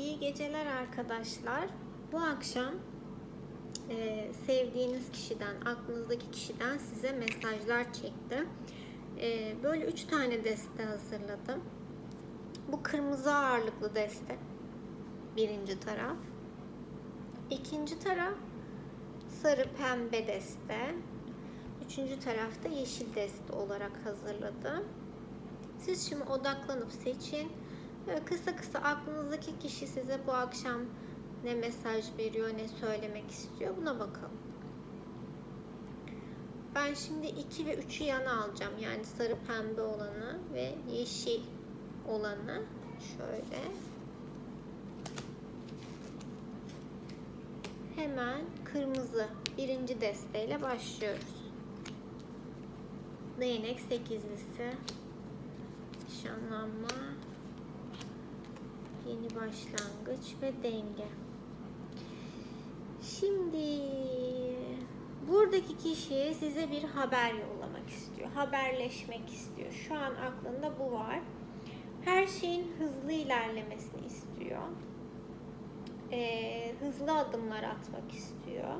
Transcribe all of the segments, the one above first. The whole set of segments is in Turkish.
İyi geceler arkadaşlar. Bu akşam e, sevdiğiniz kişiden, aklınızdaki kişiden size mesajlar çektim. E, böyle üç tane deste hazırladım. Bu kırmızı ağırlıklı deste. Birinci taraf. İkinci taraf sarı pembe deste. Üçüncü tarafta yeşil deste olarak hazırladım. Siz şimdi odaklanıp seçin. Böyle kısa kısa aklınızdaki kişi size bu akşam ne mesaj veriyor, ne söylemek istiyor buna bakalım. Ben şimdi 2 ve 3'ü yana alacağım. Yani sarı pembe olanı ve yeşil olanı. Şöyle. Hemen kırmızı birinci desteğiyle başlıyoruz. Değnek sekizlisi. Nişanlanma. Yeni başlangıç ve denge. Şimdi buradaki kişi size bir haber yollamak istiyor. Haberleşmek istiyor. Şu an aklında bu var. Her şeyin hızlı ilerlemesini istiyor. Ee, hızlı adımlar atmak istiyor.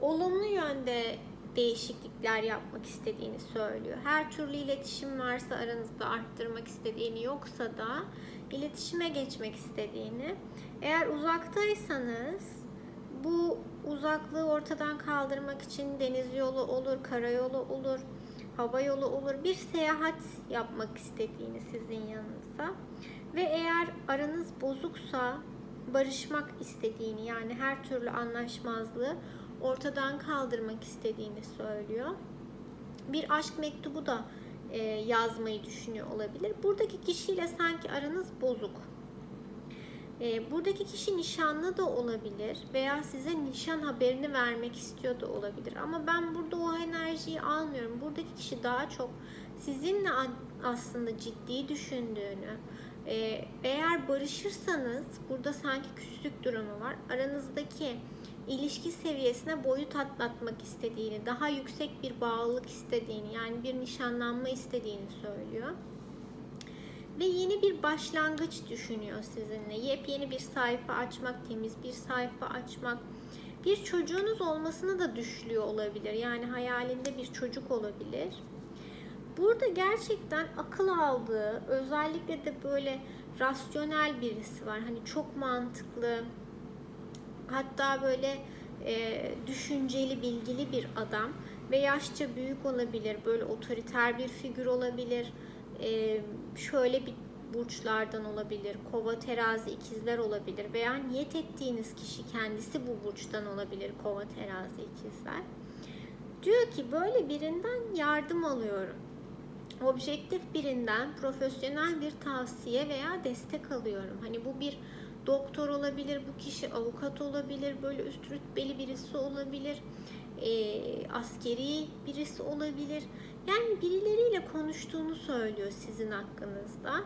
Olumlu yönde değişiklikler yapmak istediğini söylüyor. Her türlü iletişim varsa aranızda arttırmak istediğini yoksa da iletişime geçmek istediğini. Eğer uzaktaysanız bu uzaklığı ortadan kaldırmak için deniz yolu olur, karayolu olur, hava yolu olur. Bir seyahat yapmak istediğini sizin yanınıza. Ve eğer aranız bozuksa barışmak istediğini yani her türlü anlaşmazlığı ortadan kaldırmak istediğini söylüyor. Bir aşk mektubu da e, yazmayı düşünüyor olabilir. Buradaki kişiyle sanki aranız bozuk. E, buradaki kişi nişanlı da olabilir veya size nişan haberini vermek istiyor da olabilir. Ama ben burada o enerjiyi almıyorum. Buradaki kişi daha çok sizinle aslında ciddi düşündüğünü, e, eğer barışırsanız burada sanki küslük durumu var. Aranızdaki ilişki seviyesine boyut atlatmak istediğini, daha yüksek bir bağlılık istediğini, yani bir nişanlanma istediğini söylüyor. Ve yeni bir başlangıç düşünüyor sizinle. Yepyeni bir sayfa açmak, temiz bir sayfa açmak. Bir çocuğunuz olmasını da düşlüyor olabilir. Yani hayalinde bir çocuk olabilir. Burada gerçekten akıl aldığı, özellikle de böyle rasyonel birisi var. Hani çok mantıklı, hatta böyle e, düşünceli, bilgili bir adam ve yaşça büyük olabilir, böyle otoriter bir figür olabilir, e, şöyle bir burçlardan olabilir, kova, terazi, ikizler olabilir veya niyet ettiğiniz kişi kendisi bu burçtan olabilir, kova, terazi, ikizler. Diyor ki böyle birinden yardım alıyorum. Objektif birinden profesyonel bir tavsiye veya destek alıyorum. Hani bu bir doktor olabilir, bu kişi avukat olabilir, böyle üst rütbeli birisi olabilir, e, askeri birisi olabilir. Yani birileriyle konuştuğunu söylüyor sizin hakkınızda.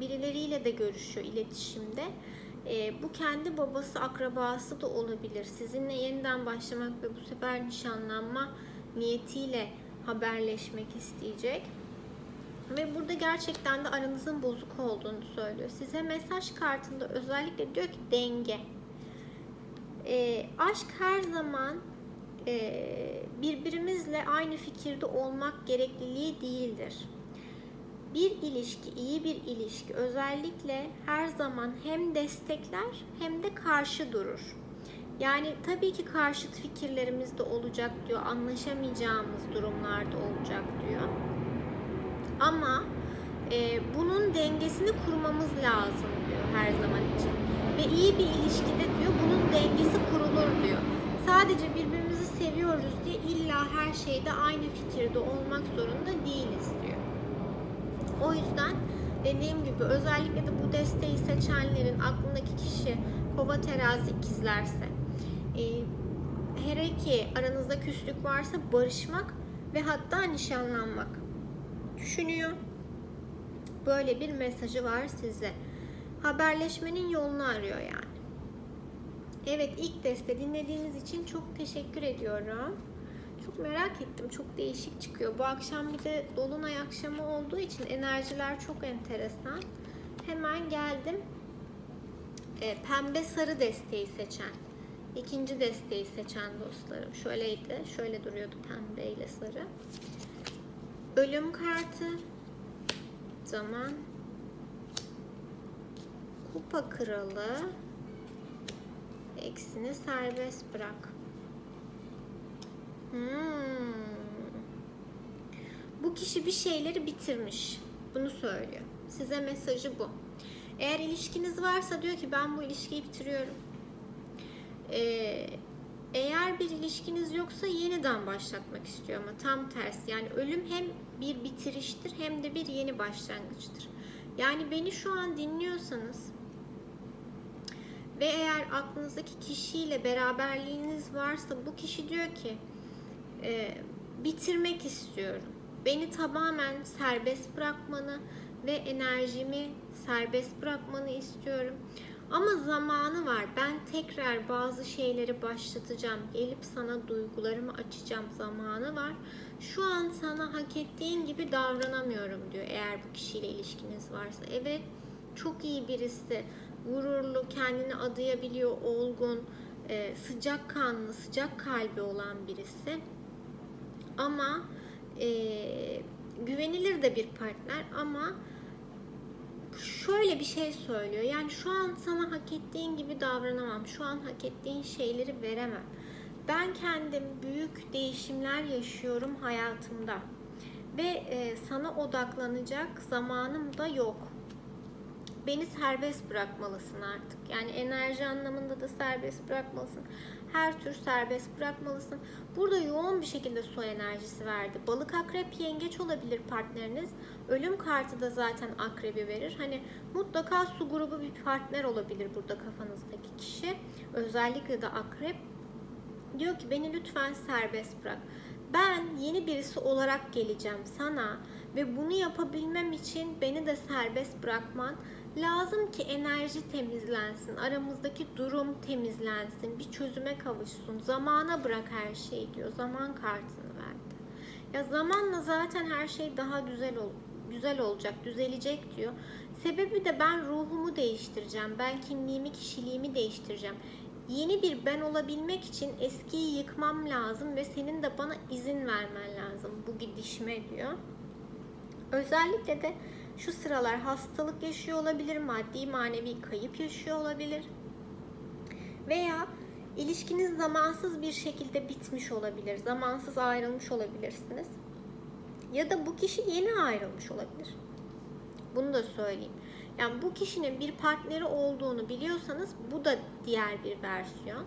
Birileriyle de görüşüyor iletişimde. E, bu kendi babası, akrabası da olabilir. Sizinle yeniden başlamak ve bu sefer nişanlanma niyetiyle haberleşmek isteyecek. Ve burada gerçekten de aranızın bozuk olduğunu söylüyor. Size mesaj kartında özellikle diyor ki denge. E, aşk her zaman e, birbirimizle aynı fikirde olmak gerekliliği değildir. Bir ilişki, iyi bir ilişki özellikle her zaman hem destekler hem de karşı durur. Yani tabii ki karşıt fikirlerimiz de olacak diyor, anlaşamayacağımız durumlarda olacak diyor. Ama e, bunun dengesini kurmamız lazım diyor her zaman için. Ve iyi bir ilişkide diyor bunun dengesi kurulur diyor. Sadece birbirimizi seviyoruz diye illa her şeyde aynı fikirde olmak zorunda değiliz diyor. O yüzden dediğim gibi özellikle de bu desteği seçenlerin aklındaki kişi kova terazi ikizlerse e, her iki aranızda küslük varsa barışmak ve hatta nişanlanmak düşünüyor. Böyle bir mesajı var size. Haberleşmenin yolunu arıyor yani. Evet ilk deste dinlediğiniz için çok teşekkür ediyorum. Çok merak ettim. Çok değişik çıkıyor. Bu akşam bir de dolunay akşamı olduğu için enerjiler çok enteresan. Hemen geldim. e, pembe sarı desteği seçen, ikinci desteği seçen dostlarım. Şöyleydi, şöyle duruyordu pembe ile sarı. Ölüm kartı, zaman, kupa kralı, eksini serbest bırak. Hmm. Bu kişi bir şeyleri bitirmiş. Bunu söylüyor. Size mesajı bu. Eğer ilişkiniz varsa diyor ki ben bu ilişkiyi bitiriyorum. Ee, eğer bir ilişkiniz yoksa yeniden başlatmak istiyor ama tam tersi. Yani ölüm hem bir bitiriştir hem de bir yeni başlangıçtır. Yani beni şu an dinliyorsanız ve eğer aklınızdaki kişiyle beraberliğiniz varsa bu kişi diyor ki e, bitirmek istiyorum. Beni tamamen serbest bırakmanı ve enerjimi serbest bırakmanı istiyorum. Ama zamanı var. Ben tekrar bazı şeyleri başlatacağım. Gelip sana duygularımı açacağım. Zamanı var. Şu an sana hak ettiğin gibi davranamıyorum diyor. Eğer bu kişiyle ilişkiniz varsa. Evet çok iyi birisi. Gururlu, kendini adayabiliyor, olgun, e, sıcak kanlı, sıcak kalbi olan birisi. Ama e, güvenilir de bir partner ama şöyle bir şey söylüyor. Yani şu an sana hak ettiğin gibi davranamam. Şu an hak ettiğin şeyleri veremem. Ben kendim büyük değişimler yaşıyorum hayatımda. Ve e, sana odaklanacak zamanım da yok. Beni serbest bırakmalısın artık. Yani enerji anlamında da serbest bırakmalısın. Her tür serbest bırakmalısın. Burada yoğun bir şekilde su enerjisi verdi. Balık akrep yengeç olabilir partneriniz. Ölüm kartı da zaten akrebi verir. Hani mutlaka su grubu bir partner olabilir burada kafanızdaki kişi. Özellikle de akrep. Diyor ki beni lütfen serbest bırak. Ben yeni birisi olarak geleceğim sana ve bunu yapabilmem için beni de serbest bırakman lazım ki enerji temizlensin, aramızdaki durum temizlensin, bir çözüme kavuşsun. Zamana bırak her şeyi diyor. Zaman kartını verdi. Ya zamanla zaten her şey daha güzel ol güzel olacak, düzelecek diyor. Sebebi de ben ruhumu değiştireceğim. Ben kimliğimi, kişiliğimi değiştireceğim. Yeni bir ben olabilmek için eskiyi yıkmam lazım ve senin de bana izin vermen lazım bu gidişime diyor. Özellikle de şu sıralar hastalık yaşıyor olabilir, maddi manevi kayıp yaşıyor olabilir. Veya ilişkiniz zamansız bir şekilde bitmiş olabilir, zamansız ayrılmış olabilirsiniz. Ya da bu kişi yeni ayrılmış olabilir. Bunu da söyleyeyim. Yani bu kişinin bir partneri olduğunu biliyorsanız bu da diğer bir versiyon.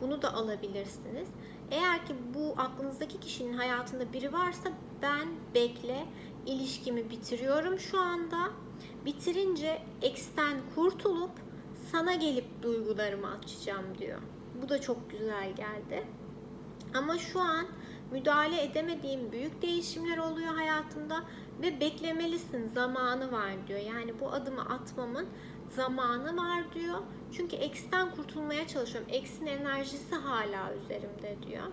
Bunu da alabilirsiniz. Eğer ki bu aklınızdaki kişinin hayatında biri varsa ben bekle ilişkimi bitiriyorum şu anda. Bitirince eksten kurtulup sana gelip duygularımı açacağım diyor. Bu da çok güzel geldi. Ama şu an müdahale edemediğim büyük değişimler oluyor hayatımda ve beklemelisin zamanı var diyor. Yani bu adımı atmamın zamanı var diyor. Çünkü eksten kurtulmaya çalışıyorum. Eksin enerjisi hala üzerimde diyor.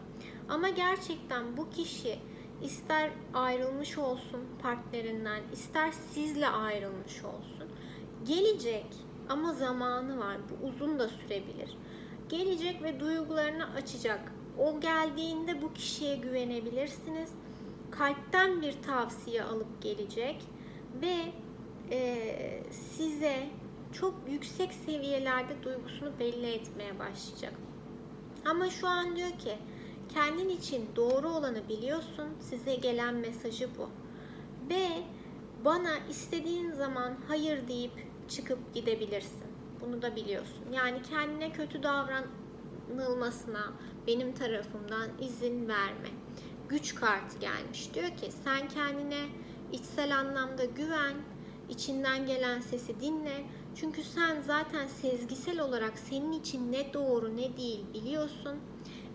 Ama gerçekten bu kişi ister ayrılmış olsun partnerinden, ister sizle ayrılmış olsun. Gelecek ama zamanı var. Bu uzun da sürebilir. Gelecek ve duygularını açacak. O geldiğinde bu kişiye güvenebilirsiniz. Kalpten bir tavsiye alıp gelecek ve e, size çok yüksek seviyelerde duygusunu belli etmeye başlayacak. Ama şu an diyor ki kendin için doğru olanı biliyorsun. Size gelen mesajı bu. Ve bana istediğin zaman hayır deyip çıkıp gidebilirsin. Bunu da biliyorsun. Yani kendine kötü davranılmasına benim tarafımdan izin verme. Güç kartı gelmiş. Diyor ki sen kendine içsel anlamda güven, içinden gelen sesi dinle. Çünkü sen zaten sezgisel olarak senin için ne doğru ne değil biliyorsun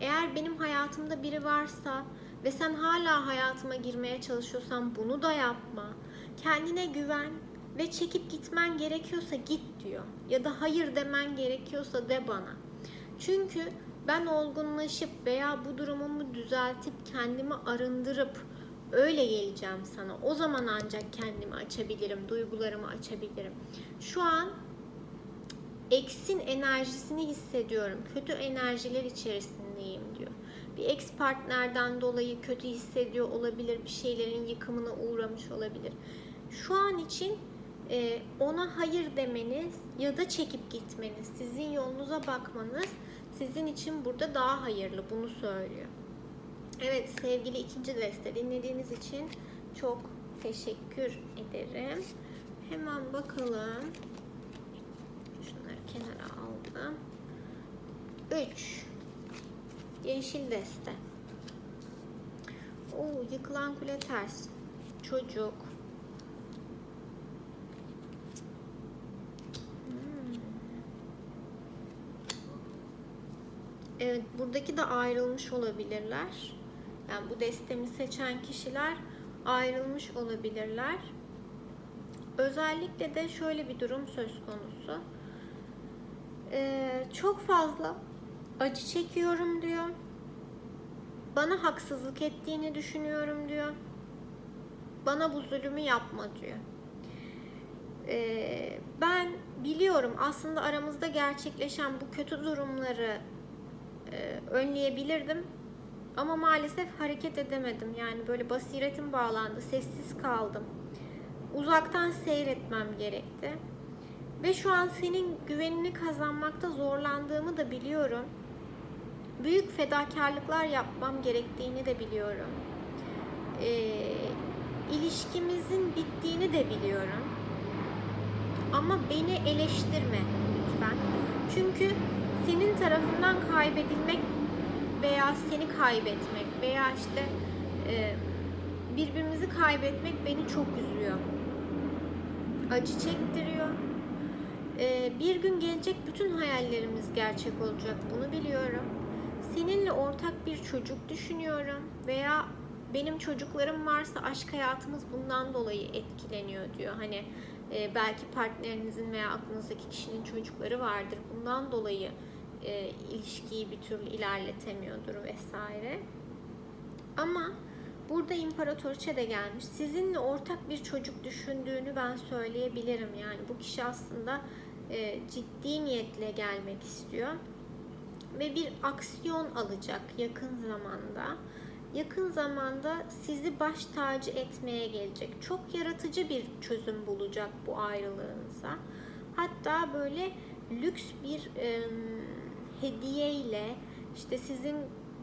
eğer benim hayatımda biri varsa ve sen hala hayatıma girmeye çalışıyorsan bunu da yapma. Kendine güven ve çekip gitmen gerekiyorsa git diyor. Ya da hayır demen gerekiyorsa de bana. Çünkü ben olgunlaşıp veya bu durumumu düzeltip kendimi arındırıp öyle geleceğim sana. O zaman ancak kendimi açabilirim, duygularımı açabilirim. Şu an eksin enerjisini hissediyorum. Kötü enerjiler içerisindeyim diyor. Bir ex partnerden dolayı kötü hissediyor olabilir. Bir şeylerin yıkımına uğramış olabilir. Şu an için e, ona hayır demeniz ya da çekip gitmeniz, sizin yolunuza bakmanız sizin için burada daha hayırlı. Bunu söylüyor. Evet sevgili ikinci deste dinlediğiniz için çok teşekkür ederim. Hemen bakalım. Şunları kenara aldım. 3. Yeşil deste. Oo, yıkılan kule ters. Çocuk. Hmm. Evet, buradaki de ayrılmış olabilirler. Yani bu destemi seçen kişiler ayrılmış olabilirler. Özellikle de şöyle bir durum söz konusu. Ee, çok fazla acı çekiyorum diyor. Bana haksızlık ettiğini düşünüyorum diyor. Bana bu zulümü yapma diyor. Ee, ben biliyorum aslında aramızda gerçekleşen bu kötü durumları e, önleyebilirdim. Ama maalesef hareket edemedim. Yani böyle basiretim bağlandı, sessiz kaldım. Uzaktan seyretmem gerekti. Ve şu an senin güvenini kazanmakta zorlandığımı da biliyorum. Büyük fedakarlıklar yapmam gerektiğini de biliyorum. Ee, ilişkimizin bittiğini de biliyorum. Ama beni eleştirme lütfen. Çünkü senin tarafından kaybedilmek veya seni kaybetmek veya işte e, birbirimizi kaybetmek beni çok üzüyor. Acı çektiriyor. E, bir gün gelecek bütün hayallerimiz gerçek olacak. Bunu biliyorum. Seninle ortak bir çocuk düşünüyorum veya benim çocuklarım varsa aşk hayatımız bundan dolayı etkileniyor diyor. Hani e, belki partnerinizin veya aklınızdaki kişinin çocukları vardır. Bundan dolayı e, ilişkiyi bir türlü ilerletemiyordur vesaire. Ama burada imparatoriçe de gelmiş. Sizinle ortak bir çocuk düşündüğünü ben söyleyebilirim. Yani bu kişi aslında e, ciddi niyetle gelmek istiyor ve bir aksiyon alacak yakın zamanda. Yakın zamanda sizi baş tacı etmeye gelecek. Çok yaratıcı bir çözüm bulacak bu ayrılığınıza. Hatta böyle lüks bir e, hediye ile işte sizin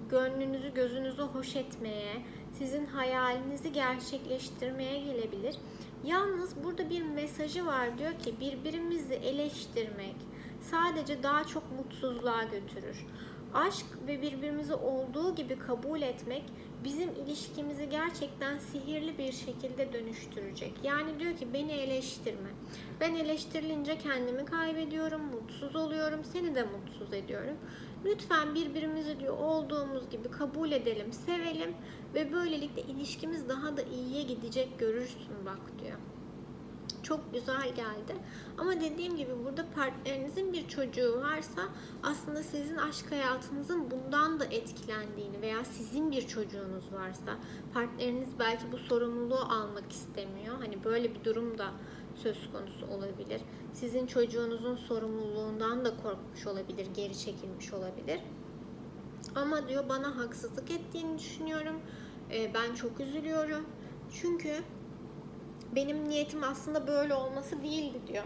gönlünüzü gözünüzü hoş etmeye, sizin hayalinizi gerçekleştirmeye gelebilir. Yalnız burada bir mesajı var diyor ki birbirimizi eleştirmek sadece daha çok mutsuzluğa götürür. Aşk ve birbirimizi olduğu gibi kabul etmek bizim ilişkimizi gerçekten sihirli bir şekilde dönüştürecek. Yani diyor ki beni eleştirme. Ben eleştirilince kendimi kaybediyorum, mutsuz oluyorum, seni de mutsuz ediyorum. Lütfen birbirimizi diyor olduğumuz gibi kabul edelim, sevelim ve böylelikle ilişkimiz daha da iyiye gidecek görürsün bak diyor çok güzel geldi. Ama dediğim gibi burada partnerinizin bir çocuğu varsa aslında sizin aşk hayatınızın bundan da etkilendiğini veya sizin bir çocuğunuz varsa partneriniz belki bu sorumluluğu almak istemiyor. Hani böyle bir durum da söz konusu olabilir. Sizin çocuğunuzun sorumluluğundan da korkmuş olabilir, geri çekilmiş olabilir. Ama diyor bana haksızlık ettiğini düşünüyorum. Ee, ben çok üzülüyorum. Çünkü benim niyetim aslında böyle olması değildi diyor.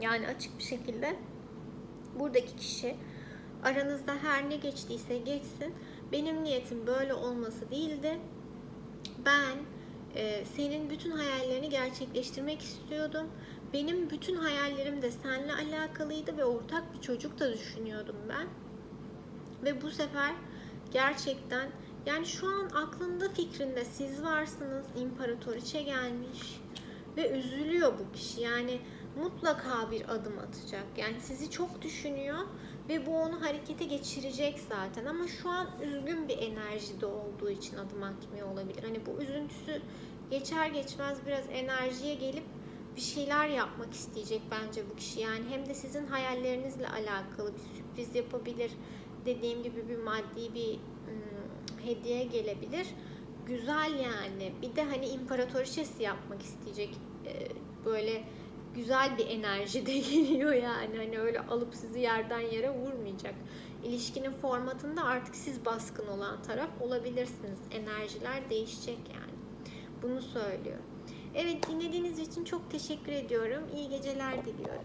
Yani açık bir şekilde buradaki kişi aranızda her ne geçtiyse geçsin. Benim niyetim böyle olması değildi. Ben e, senin bütün hayallerini gerçekleştirmek istiyordum. Benim bütün hayallerim de seninle alakalıydı ve ortak bir çocuk da düşünüyordum ben. Ve bu sefer gerçekten yani şu an aklında fikrinde siz varsınız, imparatoriçe gelmiş ve üzülüyor bu kişi. Yani mutlaka bir adım atacak. Yani sizi çok düşünüyor ve bu onu harekete geçirecek zaten. Ama şu an üzgün bir enerjide olduğu için adım atmıyor olabilir. Hani bu üzüntüsü geçer geçmez biraz enerjiye gelip bir şeyler yapmak isteyecek bence bu kişi. Yani hem de sizin hayallerinizle alakalı bir sürpriz yapabilir. Dediğim gibi bir maddi bir hediye gelebilir. Güzel yani. Bir de hani imparatoriçesi yapmak isteyecek. Ee, böyle güzel bir enerji de geliyor yani. Hani öyle alıp sizi yerden yere vurmayacak. İlişkinin formatında artık siz baskın olan taraf olabilirsiniz. Enerjiler değişecek yani. Bunu söylüyor. Evet dinlediğiniz için çok teşekkür ediyorum. İyi geceler diliyorum.